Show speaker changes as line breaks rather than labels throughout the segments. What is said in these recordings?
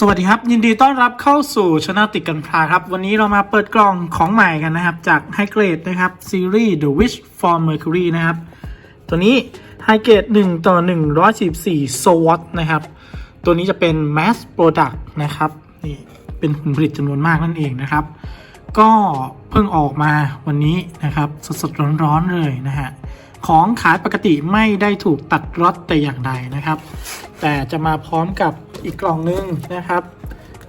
สวัสดีครับ ยินดีต้อนรับเข้าสู่ช anel ติดกันพลาครับ วันนี้เรามาเปิดกล่องของใหม่กันนะครับ จาก High Grade นะครับซีรีส์ The Wish for Mercury นะครับ ตัวนี้ High Grade 1ต่อ 114 s w a t นะครับ ตัวนี้จะเป็น Mass Product นะครับนี่เป็นผลผลิตจำนวนมากนั่นเองนะครับ ก็เพิ่งออกมาวันนี้นะครับ สดๆ ร้อนๆ เลยนะฮะของขายปกติไม่ได้ถูกตัดรอตแต่อย่างใดนะครับ แต่จะมาพร้อมกับ อีกกล่องนึงนะครับ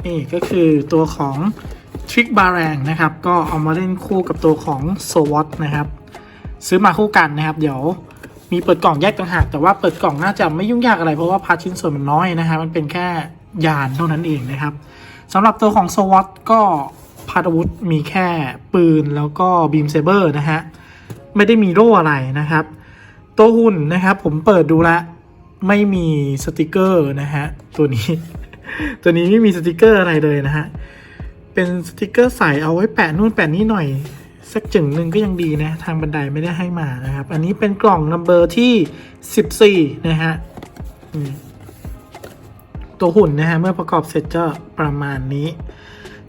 นี่ก็คือตัวของทริกบาแรงนะครับ ก็เอามาเล่นคู่กับตัวของโซวอตนะครับ ซื้อมาคู่กันนะครับ เดี๋ยวมีเปิดกล่องแยกต่างหาก แต่ว่าเปิดกล่องน่าจะไม่ยุ่งยากอะไรเพราะว่าพาร์ทชิ้นส่วนมันน้อยนะครับมันเป็นแค่ยานเท่านั้นเองนะครับสำหรับตัวของโซวอตก็พาร์ทอาวุธมีแค่ปืนแล้วก็บีมเซเบอร์นะฮะไม่ได้มีโล่อะไรนะครับ ตัวหุ่นนะครับผมเปิดดูแล้ว ไม่มีสติกเกอร์นะฮะ ตัวนี้ ตัวนี้ไม่มีสติกเกอร์อะไรเลยนะฮะ เป็นสติกเกอร์ใส่เอาไว้แปะนู่นแปะนี่หน่อย สักจึงหนึ่งก็ยังดีนะ ทางบันไดไม่ได้ให้มานะครับ อันนี้เป็นกล่องนัมเบอร์ที่ 14 นะฮะตัวหุ่นนะฮะ เมื่อประกอบเสร็จจะประมาณนี้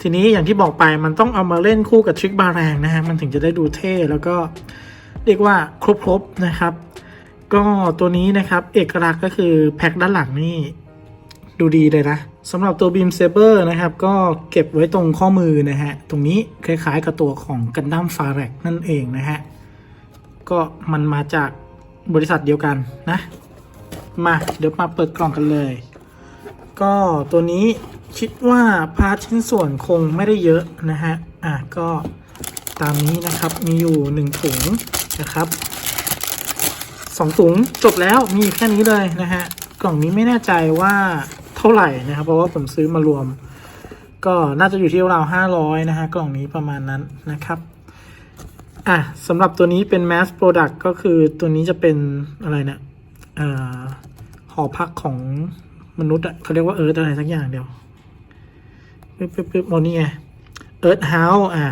ทีนี้อย่างที่บอกไปมันต้องเอามาเล่นคู่กับทริกบาแรงนะฮะ มันถึงจะได้ดูเท่แล้วก็เรียกว่าครบๆนะครับ ก็ตัวนี้นะครับ เอกลักษณ์ก็คือแพ็คด้านหลังนี่ดูดีเลยนะสำหรับตัวบีมเซเบอร์นะครับ ก็เก็บไว้ตรงข้อมือนะฮะ ตรงนี้คล้ายๆกับตัวของกันดั้มฟาแรกนั่นเองนะฮะ ก็มันมาจากบริษัทเดียวกันนะ มาเดี๋ยวมาเปิดกล่องกันเลย ก็ตัวนี้คิดว่าพาร์ทชิ้นส่วนคงไม่ได้เยอะนะฮะ อะก็ตามนี้นะครับมีอยู่หนึ่งถุงนะครับ สองถุงจบแล้วมีแค่นี้เลยนะฮะ กล่องนี้ไม่แน่ใจว่าเท่าไหร่นะครับ เพราะว่าผมซื้อมารวม ก็น่าจะอยู่ที่ราวห้าร้อยนะฮะ กล่องนี้ประมาณนั้นนะครับอะสำหรับตัวนี้เป็น mass product ก็คือตัวนี้จะเป็นอะไรเนะี่ยเอ่อหอพักของมนุษย์อะเขาเรียกว่าเอิร์ธอะไรสักอย่างเดียวปึ๊บปึ๊บปึ๊บโอ้นี่ไงเอิร์ธเฮาส์อ่า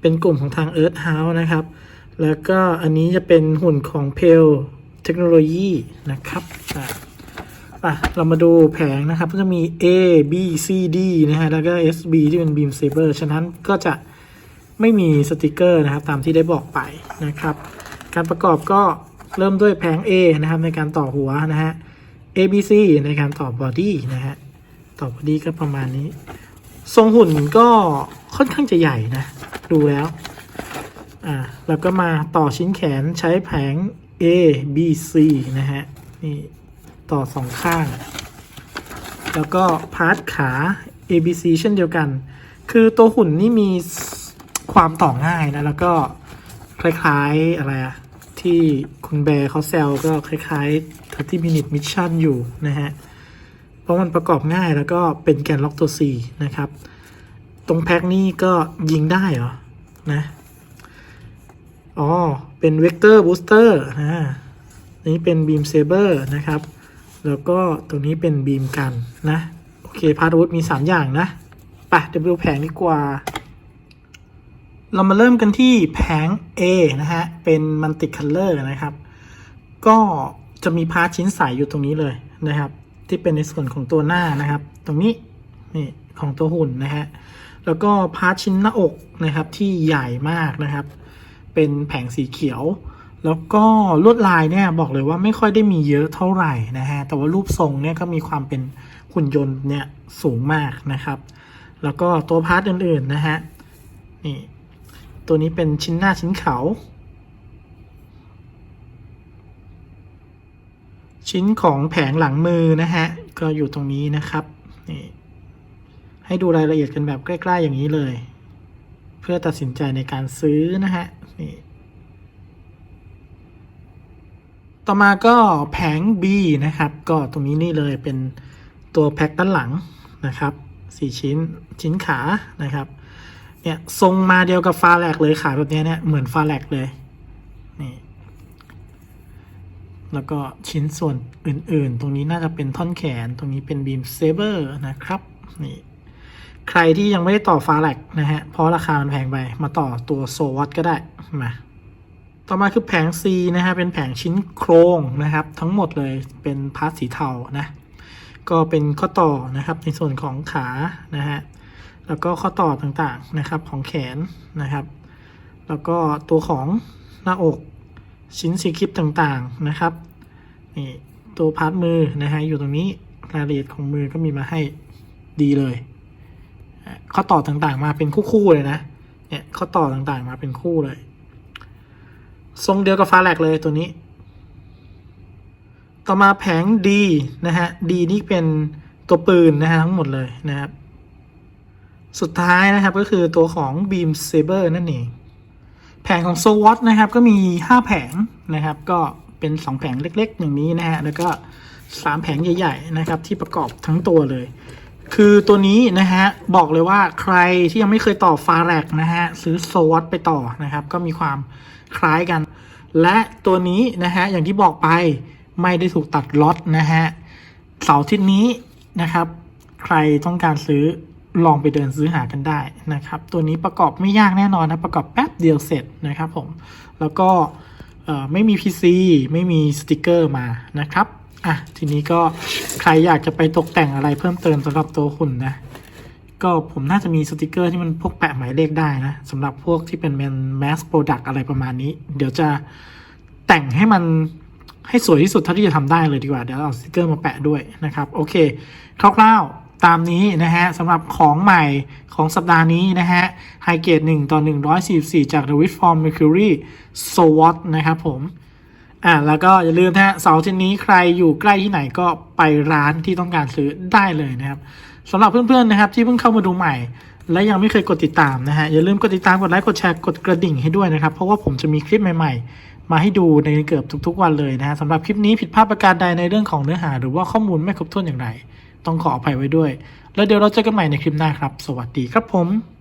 เป็นกลุ่มของทาง Earth House นะครับ แล้วก็อันนี้จะเป็นหุ่นของ p e l เทคโนโลยีนะครับอะอะเรามาดูแผงนะครับ ก็จะมี A B C D นะฮะ แล้วก็ S B ที่เป็น Beam Saber ฉะนั้นก็จะไม่มีสติกเกอร์นะครับ ตามที่ได้บอกไปนะครับ การประกอบก็เริ่มด้วยแผง A นะครับ ในการต่อหัวนะฮะ A B C ในการต่อบอดี้นะฮะ ต่อบอดี้ก็ประมาณนี้ ทรงหุ่นก็ค่อนข้างจะใหญ่นะ ดูแล้ว อ่าแล้วก็มาต่อชิ้นแขนใช้แผง A B C นะฮะ นี่ ต่อสองข้าง แล้วก็พาร์ทขา A B C เช่นเดียวกัน คือตัวหุ่นนี่มีความต่อง่ายนะ แล้วก็คล้ายๆอะไรอะที่คุณแบร์เขาแซวก็คล้ายๆ30 minute mission อยู่นะฮะ เพราะมันประกอบง่ายแล้วก็เป็นแกนล็อกตัว C นะครับ ตรงแพ็คนี่ก็ยิงได้เหรอ นะ อ๋อ เป็นเวกเตอร์บูสเตอร์นะนี่เป็นบีมเซเบอร์นะครับ แล้วก็ตัวนี้เป็นบีมกันนะ โอเค พาร์ทวุธมี 3 อย่างนะไปเดี๋ยวไปดูแผงดีกว่า เรามาเริ่มกันที่แผง A นะฮะ เป็นมันติคัลเลอร์นะครับ ก็จะมีพาร์ทชิ้นใสอยู่ตรงนี้เลยนะครับ ที่เป็นในส่วนของตัวหน้านะครับ ตรงนี้นี่ของตัวหุ่นนะฮะ แล้วก็พาร์ทชิ้นหน้าอกนะครับที่ใหญ่มากนะครับ เป็นแผงสีเขียว แล้วก็ลวดลายเนี่ยบอกเลยว่าไม่ค่อยได้มีเยอะเท่าไหร่นะฮะ แต่ว่ารูปทรงเนี่ยก็มีความเป็นหุ่นยนต์เนี่ยสูงมากนะครับ แล้วก็ตัวพาร์ทอื่นๆนะฮะ นี่ ตัวนี้เป็นชิ้นหน้าชิ้นเขา ชิ้นของแผงหลังมือนะฮะ ก็อยู่ตรงนี้นะครับ นี่ให้ดูรายละเอียดกันแบบใกล้ ๆ อย่างนี้เลย เพื่อตัดสินใจในการซื้อนะฮะ นี่ ต่อมาก็แผง B นะครับ ก็ตรงนี้นี่เลยเป็นตัวแพ็คด้านหลังนะครับสี่ชิ้นชิ้นขานะครับ เนี่ยทรงมาเดียวกับฟาแลกเลยขาแบบเนี้ยเนี่ยเหมือนฟาแลกเลยนี่แล้วก็ชิ้นส่วนอื่นๆ ตรงนี้น่าจะเป็นท่อนแขน ตรงนี้เป็นบีมเซเบอร์นะครับ นี่ ใครที่ยังไม่ได้ต่อฟาแลกนะฮะ เพราะราคามันแพงไป มาต่อตัวโซวัตก็ได้ มา ต่อมาคือแผง C นะฮะ เป็นแผงชิ้นโครงนะครับ ทั้งหมดเลยเป็นพาร์ทสีเทานะ ก็เป็นข้อต่อนะครับในส่วนของขานะฮะ แล้วก็ข้อต่อต่างๆนะครับของแขนนะครับ แล้วก็ตัวของหน้าอกชิ้นสีคลิปต่างๆนะครับ นี่ตัวพาร์ทมือนะฮะอยู่ตรงนี้รายละเอียดของมือก็มีมาให้ดีเลย ข้อต่อต่างๆ มาเป็นคู่ๆเลยนะ เนี่ยข้อต่อต่างๆ มาเป็นคู่เลย ทรงเดียวกับฟ้าแลกเลยตัวนี้ ต่อมาแผง D นะฮะ D นี่เป็นตัวปืนนะฮะทั้งหมดเลยนะครับ สุดท้ายนะครับก็คือตัวของ Beam Saber นั่นเอง แผงของ s w o t นะครับก็มี 5 แผงนะครับ ก็เป็น 2 แผงเล็กๆ อย่างนี้นะฮะ แล้วก็ 3 แผงใหญ่ ๆ นะครับ ที่ประกอบทั้งตัวเลย คือตัวนี้นะฮะ บอกเลยว่าใครที่ยังไม่เคยต่อฟาแรกนะฮะ ซื้อ s w o t ไปต่อนะครับ ก็มีความคล้ายกัน และตัวนี้นะฮะ อย่างที่บอกไปไม่ได้ถูกตัดล็อตนะฮะ เสาร์อาทิตย์นี้นะครับ ใครต้องการซื้อลองไปเดินซื้อหากันได้นะครับ ตัวนี้ประกอบไม่ยากแน่นอนนะประกอบแป๊บเดียวเสร็จนะครับผม แล้วก็ไม่มี PC ไม่มีสติกเกอร์มานะครับ อะทีนี้ก็ใครอยากจะไปตกแต่งอะไรเพิ่มเติมสำหรับตัวหุ่นนะ ก็ผมน่าจะมีสติกเกอร์ที่มันพวกแปะหมายเลขได้นะสำหรับพวกที่เป็นแมสโปรดักอะไรประมาณนี้ เดี๋ยวจะแต่งให้มันให้สวยที่สุดเท่าที่จะทำได้เลยดีกว่า เดี๋ยวเอาสติกเกอร์มาแปะด้วยนะครับ โอเคคร่าวๆตามนี้นะฮะสำหรับของใหม่ของสัปดาห์นี้นะฮะไฮเกรด1ต่อ 144 จาก The w i t Form Mercury s w o t นะครับผม อ่าแล้วก็อย่าลืมนะฮะเสาร์ที่นี้ใครอยู่ใกล้ที่ไหนก็ไปร้านที่ต้องการซื้อได้เลยนะครับสำหรับเพื่อนๆนะครับที่เพิ่งเข้ามาดูใหม่ และยังไม่เคยกดติดตามนะฮะอย่าลืมกดติดตามกดไลค์กดแชร์กดกระดิ่งให้ด้วยนะครับ เพราะว่าผมจะมีคลิปใหม่ๆ มาให้ดูในเกือบทุกๆวันเลยนะฮะสำหรับคลิปนี้ผิดพลาดประการใดในเรื่องของเนื้อหา หรือว่าข้อมูลไม่ครบถ้วนอย่างไร ต้องขออภัยไว้ด้วย แล้วเดี๋ยวเราเจอกันใหม่ในคลิปหน้าครับ สวัสดีครับผม